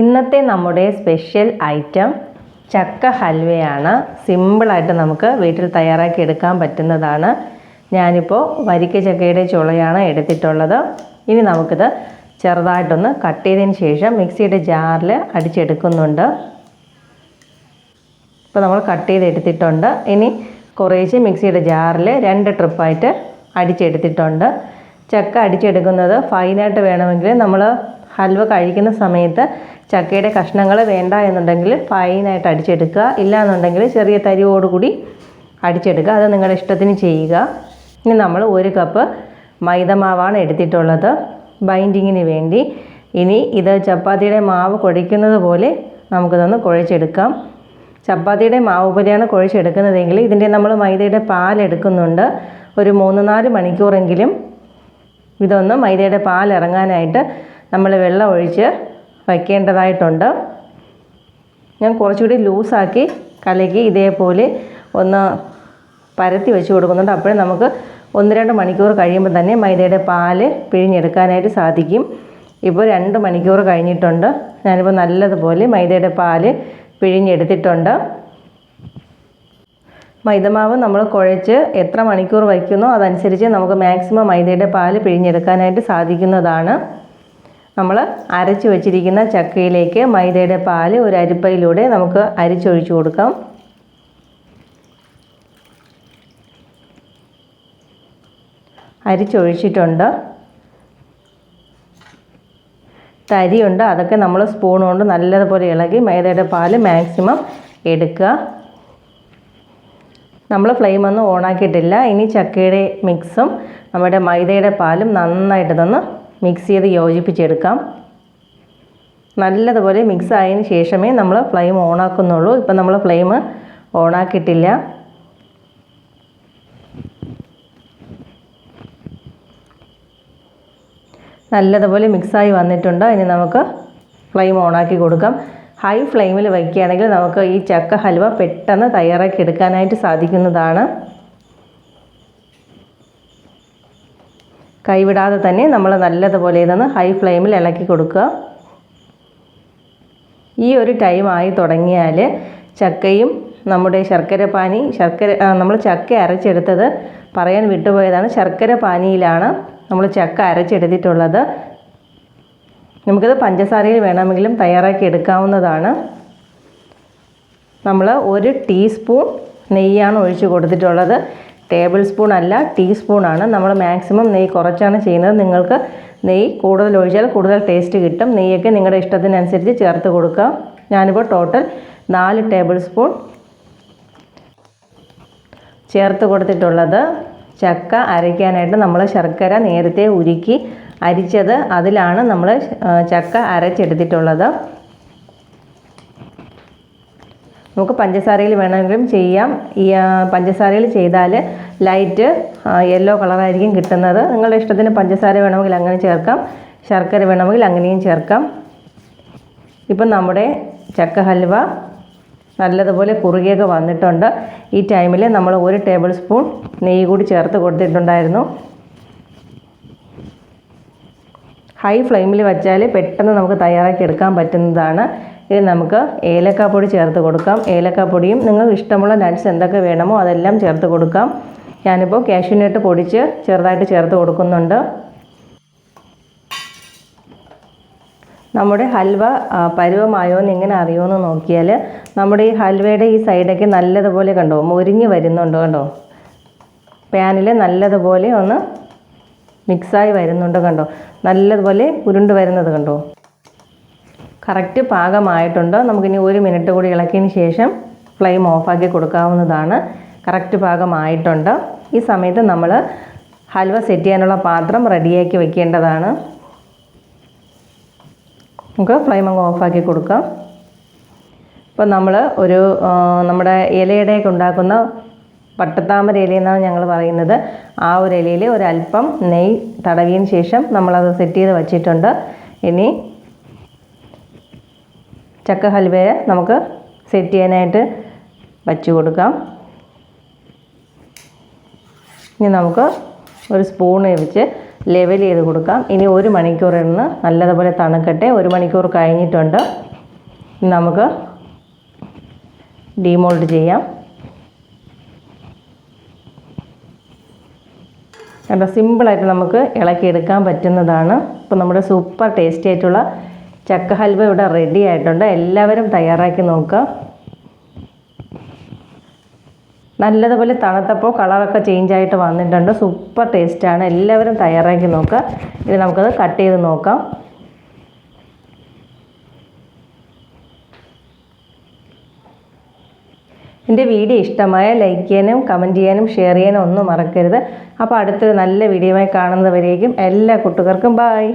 ഇന്നത്തെ നമ്മുടെ special item ചക്ക ഹൽവയാണ്. സിമ്പിളായിട്ട് നമുക്ക് വീട്ടിൽ തയ്യാറാക്കി എടുക്കാൻ പറ്റുന്നതാണ്. ഞാനിപ്പോൾ വരിക്ക ചക്കയുടെ ചുളയാണ് എടുത്തിട്ടുള്ളത്. ഇനി നമുക്കിത് ചെറുതായിട്ടൊന്ന് കട്ട് ചെയ്തതിന് ശേഷം മിക്സിയുടെ ജാറിൽ അടിച്ചെടുക്കുന്നുണ്ട്. ഇപ്പോൾ നമ്മൾ കട്ട് ചെയ്തെടുത്തിട്ടുണ്ട്. ഇനി കുറേശ്ശെ മിക്സിയുടെ ജാറിൽ രണ്ട് ട്രിപ്പായിട്ട് അടിച്ചെടുത്തിട്ടുണ്ട്. ചക്ക അടിച്ചെടുക്കുന്നത് ഫൈനായിട്ട് വേണമെങ്കിൽ നമ്മൾ ഹൽവ കഴിക്കുന്ന സമയത്ത് ചക്കയുടെ കഷ്ണങ്ങൾ വേണ്ട എന്നുണ്ടെങ്കിൽ ഫൈനായിട്ട് അടിച്ചെടുക്കുക. ഇല്ല എന്നുണ്ടെങ്കിൽ ചെറിയ തരിയോടുകൂടി അടിച്ചെടുക്കുക. അത് നിങ്ങളുടെ ഇഷ്ടത്തിന് ചെയ്യുക. ഇനി നമ്മൾ ഒരു കപ്പ് മൈദമാവാണ് എടുത്തിട്ടുള്ളത്. ബൈൻഡിങ്ങിന് വേണ്ടി. ഇനി ഇത് ചപ്പാത്തിയുടെ മാവ് കുഴയ്ക്കുന്നത് പോലെ നമുക്കിതൊന്ന് കുഴച്ചെടുക്കാം. ചപ്പാത്തിയുടെ മാവ് പോലെയാണ് കുഴച്ചെടുക്കുന്നതെങ്കിൽ ഇതിന്റെ നമ്മൾ മൈദയുടെ പാലെടുക്കുന്നുണ്ട് ഒരു മൂന്ന് നാല് മണിക്കൂറെങ്കിലും ഇതൊന്ന് മൈദയുടെ പാൽ ഇറങ്ങാനായിട്ട് നമ്മൾ വെള്ളം ഒഴിച്ച് വയ്ക്കേണ്ടതായിട്ടുണ്ട്. ഞാൻ കുറച്ചുകൂടി ലൂസാക്കി കലക്കി ഇതേപോലെ ഒന്ന് പരത്തി വെച്ച് കൊടുക്കുന്നുണ്ട്. അപ്പോഴേ നമുക്ക് ഒന്ന് രണ്ട് മണിക്കൂർ കഴിയുമ്പോൾ തന്നെ മൈദയുടെ പാൽ പിഴിഞ്ഞെടുക്കാനായിട്ട് സാധിക്കും. ഇപ്പോൾ രണ്ട് മണിക്കൂർ കഴിഞ്ഞിട്ടുണ്ട്. ഞാനിപ്പോൾ നല്ലതുപോലെ മൈദയുടെ പാൽ പിഴിഞ്ഞെടുത്തിട്ടുണ്ട്. മൈദമാവ് നമ്മൾ കുഴച്ച് എത്ര മണിക്കൂർ വയ്ക്കുന്നോ അതനുസരിച്ച് നമുക്ക് മാക്സിമം മൈദയുടെ പാൽ പിഴിഞ്ഞെടുക്കാനായിട്ട് സാധിക്കുന്നതാണ്. നമ്മൾ അരച്ച് വെച്ചിരിക്കുന്ന ചക്കയിലേക്ക് മൈദയുടെ പാൽ ഒരു അരിപ്പയിലൂടെ നമുക്ക് അരിച്ചൊഴിച്ചു കൊടുക്കാം. അരിച്ചൊഴിച്ചിട്ടുണ്ട്. തരിയുണ്ട് അതൊക്കെ നമ്മൾ സ്പൂൺ കൊണ്ട് നല്ലതുപോലെ ഇളകി മൈദയുടെ പാൽ മാക്സിമം എടുക്കുക. നമ്മൾ ഫ്ലെയിം ഒന്നും ഓണാക്കിയിട്ടില്ല ഇനി ചക്കയുടെ മിക്സും നമ്മുടെ മൈദയുടെ പാലും നന്നായിട്ട് തന്ന് മിക്സ് ചെയ്ത് യോജിപ്പിച്ചെടുക്കാം. നല്ലതുപോലെ മിക്സ് ആയതിന് ശേഷമേ നമ്മൾ ഫ്ലെയിം ഓണാക്കുന്നുള്ളൂ ഇപ്പം നമ്മൾ ഫ്ലെയിം ഓണാക്കിയിട്ടില്ല നല്ലതുപോലെ മിക്സായി വന്നിട്ടുണ്ട്. ഇനി നമുക്ക് ഫ്ലെയിം ഓണാക്കി കൊടുക്കാം. ഹൈ ഫ്ലെയിമിൽ വയ്ക്കുകയാണെങ്കിൽ നമുക്ക് ഈ ചക്ക ഹൽവ പെട്ടെന്ന് തയ്യാറാക്കി എടുക്കാനായിട്ട് സാധിക്കുന്നതാണ്. കൈവിടാതെ തന്നെ നമ്മൾ നല്ലതുപോലെ ഇതൊന്ന് ഹൈ ഫ്ലെയിമിൽ ഇളക്കി കൊടുക്കുക. ഈ ഒരു ടൈം ആയി തുടങ്ങിയാൽ ചക്കയും നമ്മുടെ ശർക്കര പാനി ശർക്കര നമ്മൾ ചക്ക അരച്ചെടുത്തത് പറയാൻ വിട്ടുപോയതാണ്. ശർക്കര പാനിയിലാണ് നമ്മൾ ചക്ക അരച്ചെടുത്തിട്ടുള്ളത്. നമുക്കത് പഞ്ചസാരയിൽ വേണമെങ്കിലും തയ്യാറാക്കി എടുക്കാവുന്നതാണ്. നമ്മൾ ഒരു ടീസ്പൂൺ നെയ്യാണ് ഒഴിച്ച് കൊടുത്തിട്ടുള്ളത്. ടേബിൾ സ്പൂൺ അല്ല ടീസ്പൂണാണ് നമ്മൾ മാക്സിമം നെയ്യ് കുറച്ചാണ് ചെയ്യുന്നത്. നിങ്ങൾക്ക് നെയ്യ് കൂടുതൽ ഒഴിച്ചാൽ കൂടുതൽ ടേസ്റ്റ് കിട്ടും. നെയ്യൊക്കെ നിങ്ങളുടെ ഇഷ്ടത്തിനനുസരിച്ച് ചേർത്ത് കൊടുക്കുക. ഞാനിപ്പോൾ ടോട്ടൽ നാല് ടേബിൾ സ്പൂൺ ചേർത്ത് കൊടുത്തിട്ടുള്ളത്. ചക്ക അരയ്ക്കാനായിട്ട് നമ്മൾ ശർക്കര നേരത്തെ ഉരുക്കി അരിച്ചത്. അതിലാണ് നമ്മൾ ചക്ക അരച്ചെടുത്തിട്ടുള്ളത്. നമുക്ക് പഞ്ചസാരയിൽ വേണമെങ്കിലും ചെയ്യാം. ഈ പഞ്ചസാരയിൽ ചെയ്താൽ ലൈറ്റ് യെല്ലോ കളറായിരിക്കും കിട്ടുന്നത്. നിങ്ങളുടെ ഇഷ്ടത്തിന് പഞ്ചസാര വേണമെങ്കിൽ അങ്ങനെ ചേർക്കാം. ശർക്കര വേണമെങ്കിൽ അങ്ങനെയും ചേർക്കാം. ഇപ്പം നമ്മുടെ ചക്ക ഹൽവ നല്ലതുപോലെ കുറുകിയൊക്കെ വന്നിട്ടുണ്ട്. ഈ ടൈമിൽ നമ്മൾ ഒരു ടേബിൾ സ്പൂൺ നെയ്യ് കൂടി ചേർത്ത് കൊടുത്തിട്ടുണ്ടായിരുന്നു. ഹൈ ഫ്ലെയിമിൽ വച്ചാൽ പെട്ടെന്ന് നമുക്ക് തയ്യാറാക്കി എടുക്കാൻ പറ്റുന്നതാണ്. ഇനി നമുക്ക് ഏലക്കാപ്പൊടി ചേർത്ത് കൊടുക്കാം. ഏലക്കാപ്പൊടിയും നിങ്ങൾക്ക് ഇഷ്ടമുള്ള നട്ട്സ് എന്തൊക്കെ വേണമോ അതെല്ലാം ചേർത്ത് കൊടുക്കാം. ഞാനിപ്പോൾ കാഷ്യൂനട്ട് പൊടിച്ച് ചെറുതായിട്ട് ചേർത്ത് കൊടുക്കുന്നുണ്ട്. നമ്മുടെ ഹൽവ പരുവമായോ എന്ന് എങ്ങനെ അറിയുമെന്ന് നോക്കിയാൽ നമ്മുടെ ഈ ഹൽവയുടെ ഈ സൈഡൊക്കെ നല്ലതുപോലെ കണ്ടോ? മൊരിഞ്ഞ് വരുന്നുണ്ടോ കണ്ടോ? പാനിൽ നല്ലതുപോലെ ഒന്ന് മിക്സായി വരുന്നുണ്ട് കണ്ടോ? നല്ലതുപോലെ ഉരുണ്ട് വരുന്നത് കണ്ടോ? കറക്റ്റ് പാകമായിട്ടുണ്ട്? നമുക്കിനി ഒരു മിനിറ്റ് കൂടി ഇളക്കിയതിന് ശേഷം ഫ്ലെയിം ഓഫാക്കി കൊടുക്കാവുന്നതാണ്. കറക്റ്റ് പാകമായിട്ടുണ്ട്? ഈ സമയത്ത് നമ്മൾ ഹൽവ സെറ്റ് ചെയ്യാനുള്ള പാത്രം റെഡിയാക്കി വെക്കേണ്ടതാണ്. നമുക്ക് ഫ്ലെയിം അങ്ങ് ഓഫാക്കി കൊടുക്കാം. ഇപ്പം നമ്മൾ ഒരു നമ്മുടെ ഇലയുടെയൊക്കെ ഉണ്ടാക്കുന്ന പട്ടത്താമര ഇല എന്നാണ് ഞങ്ങൾ പറയുന്നത്. ആ ഒരു ഇലയിൽ ഒരല്പം നെയ് തടവിയതിന് ശേഷം നമ്മളത് സെറ്റ് ചെയ്ത് വച്ചിട്ടുണ്ട്. ഇനി ചക്ക ഹൽവയെ നമുക്ക് സെറ്റ് ചെയ്യാനായിട്ട് വച്ചു കൊടുക്കാം. ഇനി നമുക്ക് ഒരു സ്പൂൺ വെച്ച് ലെവൽ ചെയ്ത് കൊടുക്കാം. ഇനി ഒരു മണിക്കൂർ ഇരുന്ന് നല്ലതുപോലെ തണുക്കട്ടെ. ഒരു മണിക്കൂർ കഴിഞ്ഞിട്ടുണ്ട്. നമുക്ക് ഡീമോൾഡ് ചെയ്യാം. കണ്ടോ? സിമ്പിളായിട്ട് നമുക്ക് ഇളക്കിയെടുക്കാൻ പറ്റുന്നതാണ്. ഇപ്പോൾ നമ്മുടെ സൂപ്പർ ടേസ്റ്റി ആയിട്ടുള്ള ചക്ക ഹൽവ ഇവിടെ റെഡി ആയിട്ടുണ്ട്. എല്ലാവരും തയ്യാറാക്കി നോക്കുക. നല്ലതുപോലെ തണുത്തപ്പോൾ കളറൊക്കെ ചേഞ്ച് ആയിട്ട് വന്നിട്ടുണ്ട്. സൂപ്പർ ടേസ്റ്റാണ് എല്ലാവരും തയ്യാറാക്കി നോക്കുക. ഇനി നമുക്കത് കട്ട് ചെയ്ത് നോക്കാം. എന്റെ വീഡിയോ ഇഷ്ടമായ ലൈക്ക് ചെയ്യാനും കമന്റ് ചെയ്യാനും ഷെയർ ചെയ്യാനും ഒന്നും മറക്കരുത്. അപ്പോൾ അടുത്തൊരു നല്ല വീഡിയോയുമായി കാണുന്നവരേക്കും എല്ലാ കൂട്ടുകാർക്കും ബായ്